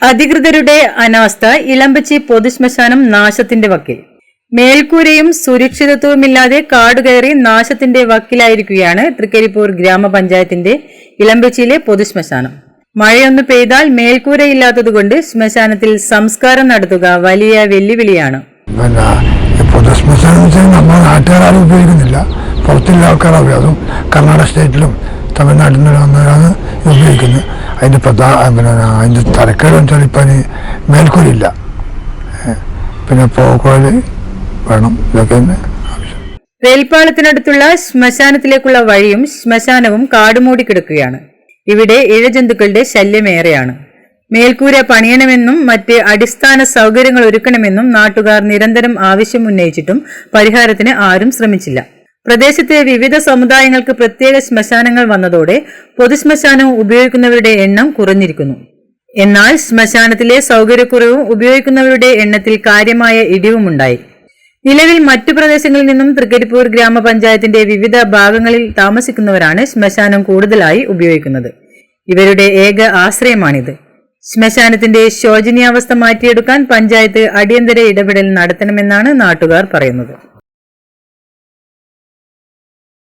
അധികൃതരുടെ അനാസ്ഥ ഇളമ്പച്ചി പൊതുശ്മശാനം നാശത്തിന്റെ വക്കിൽ. മേൽക്കൂരയും സുരക്ഷിതത്വവുമില്ലാതെ കാടുകയറി നാശത്തിന്റെ വക്കിലായിരിക്കുകയാണ് തൃക്കരിപ്പൂർ ഗ്രാമപഞ്ചായത്തിന്റെ ഇളമ്പച്ചിയിലെ പൊതുശ്മശാനം മഴയൊന്നു പെയ്താൽ മേൽക്കൂരയില്ലാത്തതുകൊണ്ട് ശ്മശാനത്തിൽ സംസ്കാരം നടത്തുക വലിയ വെല്ലുവിളിയാണ്. പൊതുശ്മശാനം നമ്മുടെ നാട്ടുകാരും ഉപയോഗിക്കുന്നില്ല. പുറത്തുള്ള ആൾക്കാരാണ് ഉപയോഗം കർണാടക സ്റ്റേറ്റിലും തമിഴ്നാട്ടിൽ നിന്ന് വന്നവരാണ് ഇത് ഉപയോഗിക്കുന്നത്. അതിന്റെ പ്രധാന പിന്നെ അതിന്റെ തരക്കേട് വെച്ചാൽ ഇപ്പം അതിന് മേൽക്കൂരില്ല ഏ, പിന്നെ പോക്കോൽ വേണം. ഇതൊക്കെ തന്നെ റെയിൽപാളത്തിനടുത്തുള്ള ശ്മശാനത്തിലേക്കുള്ള വഴിയും ശ്മശാനവും കാടുമൂടി കിടക്കുകയാണ്. ഇവിടെ ഇഴജന്തുക്കളുടെ ശല്യമേറെയാണ്. മേൽക്കൂര പണിയണമെന്നും മറ്റ് അടിസ്ഥാന സൗകര്യങ്ങൾ ഒരുക്കണമെന്നും നാട്ടുകാർ നിരന്തരം ആവശ്യം ഉന്നയിച്ചിട്ടും പരിഹാരത്തിന് ആരും ശ്രമിച്ചില്ല. പ്രദേശത്തെ വിവിധ സമുദായങ്ങൾക്ക് പ്രത്യേക ശ്മശാനങ്ങൾ വന്നതോടെ പൊതുശ്മശാനം ഉപയോഗിക്കുന്നവരുടെ എണ്ണം കുറഞ്ഞിരിക്കുന്നു. എന്നാൽ ശ്മശാനത്തിലെ സൗകര്യക്കുറവും ഉപയോഗിക്കുന്നവരുടെ എണ്ണത്തിൽ കാര്യമായ ഇടിവുമുണ്ടായി നിലവിൽ മറ്റു പ്രദേശങ്ങളിൽ നിന്നും തൃക്കരിപ്പൂർ ഗ്രാമപഞ്ചായത്തിന്റെ വിവിധ ഭാഗങ്ങളിൽ താമസിക്കുന്നവരാണ് ശ്മശാനം കൂടുതലായി ഉപയോഗിക്കുന്നത്. ഇവരുടെ ഏക ആശ്രയമാണിത്. ശ്മശാനത്തിന്റെ ശോചനീയാവസ്ഥ മാറ്റിയെടുക്കാൻ പഞ്ചായത്ത് അടിയന്തര ഇടപെടൽ നടത്തണമെന്നാണ് നാട്ടുകാർ പറയുന്നത്.